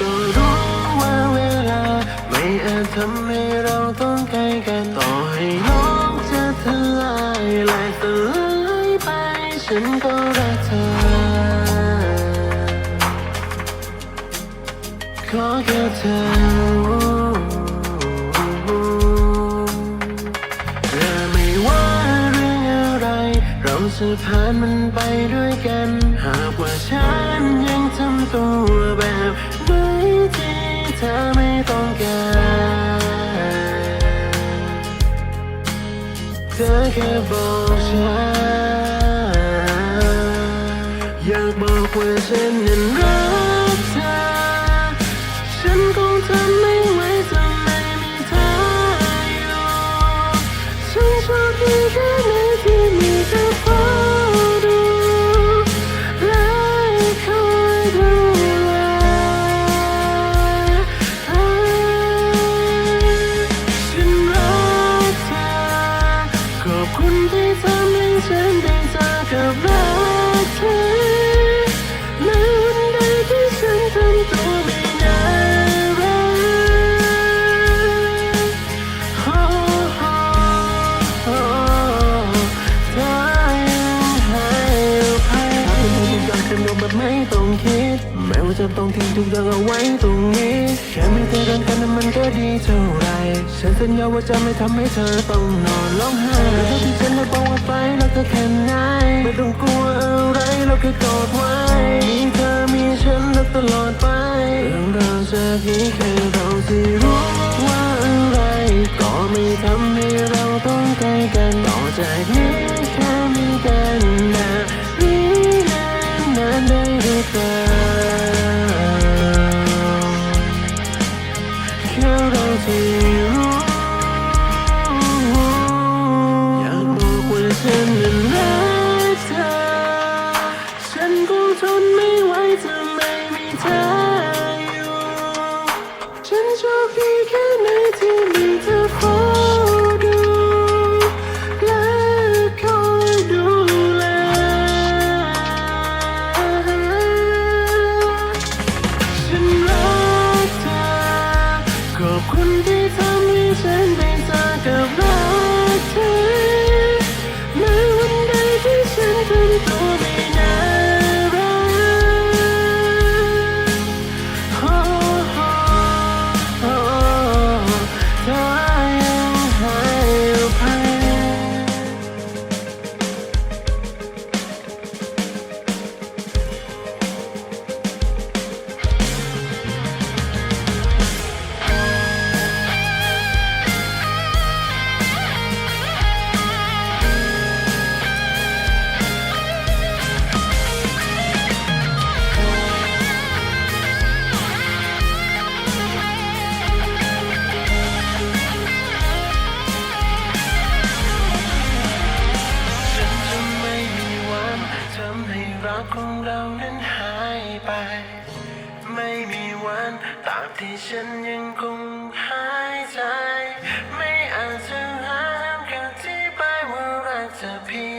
ก็รู้ว่าเวลา ไม่อาจทำให้เราต้องไกลกันต่อให้โลกจะทลายลายสลายไป ฉันก็รักเธอ ขอแค่เธอไม่ว่าเรื่องอะไร เราจะผ่านมันไปด้วยกัน หากว่าฉันยังทำตัวแบบ ธอไม่ต้องการเธอแค่บอกฉันอยากบอกว่าฉันนั้น จะต้องทิ้งทุกอย่างเอาไว้ตรงนี้แค่ไมีเธอกันนั้นมันก็ดีเท่าไรฉันสัญญาว่าจะไม่ทำให้เธอต้องนอนร้องไห้แต่เท่าที่ฉันได้บอกว่าไปแล้วก็แค่ไหนไม่ต้องกลัวอะไรเราแค่กอดไว้มีเธอมีฉันรักตลอดไปเรื่องราวจากนี้แค่เราที่รู้ว่าอะไรก็ไม่ทำให้เราต้องใกลกันต่อจากนี้แค่มีกันนะนี้ อยากบอกว่าฉันนั้นรักเธอ ฉันคงทนไม่ไหวจะไม่มีเธออยู่ ฉันโชคดีแค่ไหนที่มีเธอ ฉันได้เจอกับรักเธอในวันใดที่ฉันทำตัว ม่มีวันตามที่ฉันยังคงหายใจ ไม่อาจจะหาคำอธิบายว่ารักเธอเพียง